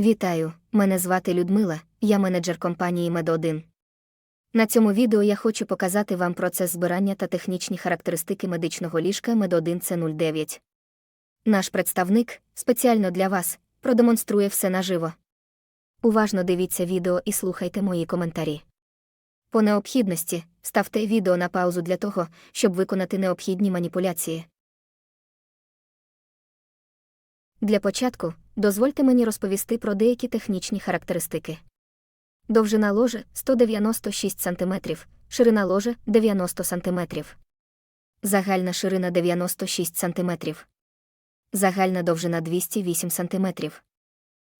Вітаю, мене звати Людмила, я менеджер компанії Мед1. На цьому відео я хочу показати вам процес збирання та технічні характеристики медичного ліжка Мед1 c 09 Наш представник, спеціально для вас, продемонструє все наживо. Уважно дивіться відео і слухайте мої коментарі. По необхідності ставте відео на паузу для того, щоб виконати необхідні маніпуляції. Для початку дозвольте мені розповісти про деякі технічні характеристики. Довжина ложа 196 см, ширина ложа 90 см. Загальна ширина 96 см. Загальна довжина 208 см.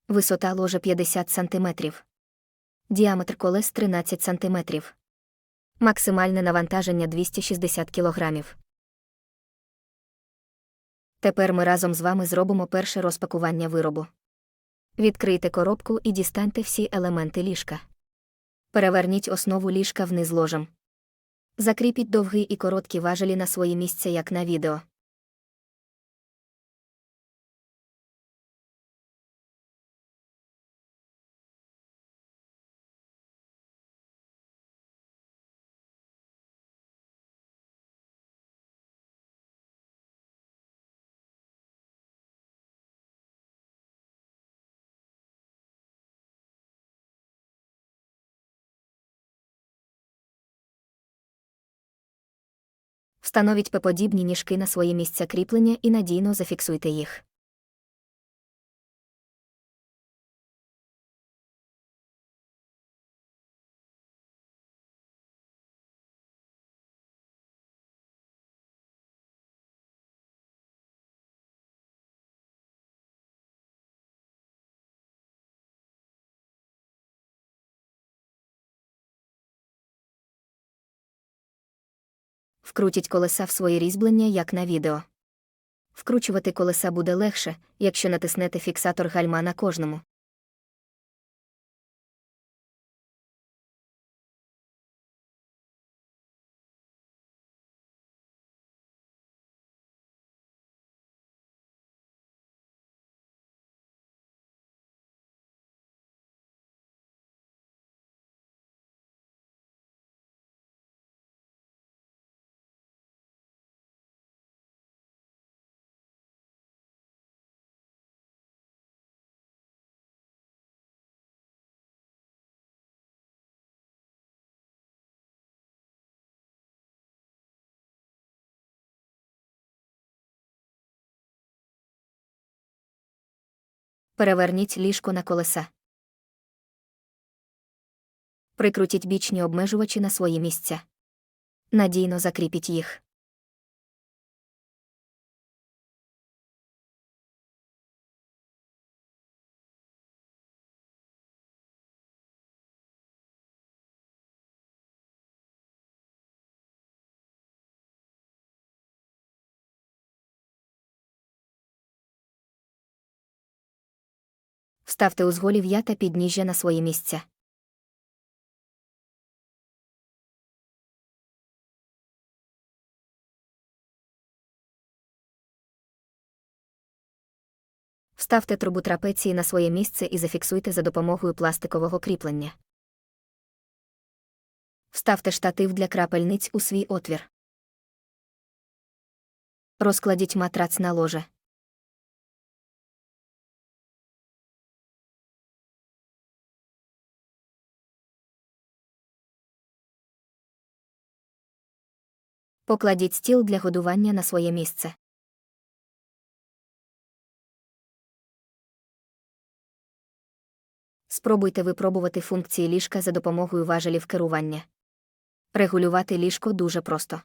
Висота ложа 50 см. Діаметр колес 13 см. Максимальне навантаження 260 кг. Тепер ми разом з вами зробимо перше розпакування виробу. Відкрийте коробку і дістаньте всі елементи ліжка. Переверніть основу ліжка вниз ложем. Закріпіть довгі і короткі важелі на свої місця, як на відео. Встановіть П-подібні ніжки на свої місця кріплення і надійно зафіксуйте їх. Вкрутіть колеса в свої різьблення, як на відео. Вкручувати колеса буде легше, якщо натиснете фіксатор гальма на кожному. Переверніть ліжко на колеса. Прикрутіть бічні обмежувачі на свої місця. Надійно закріпіть їх. Вставте узголів'я та підніжжя на свої місця. Вставте трубу трапеції на своє місце і зафіксуйте за допомогою пластикового кріплення. Вставте штатив для крапельниць у свій отвір. Розкладіть матрац на ложе. Покладіть стіл для годування на своє місце. Спробуйте випробувати функції ліжка за допомогою важелів керування. Регулювати ліжко дуже просто.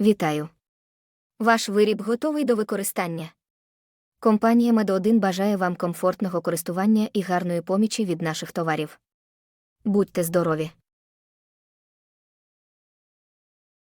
Вітаю. Ваш виріб готовий до використання. Компанія Мед1 бажає вам комфортного користування і гарної помічі від наших товарів. Будьте здорові!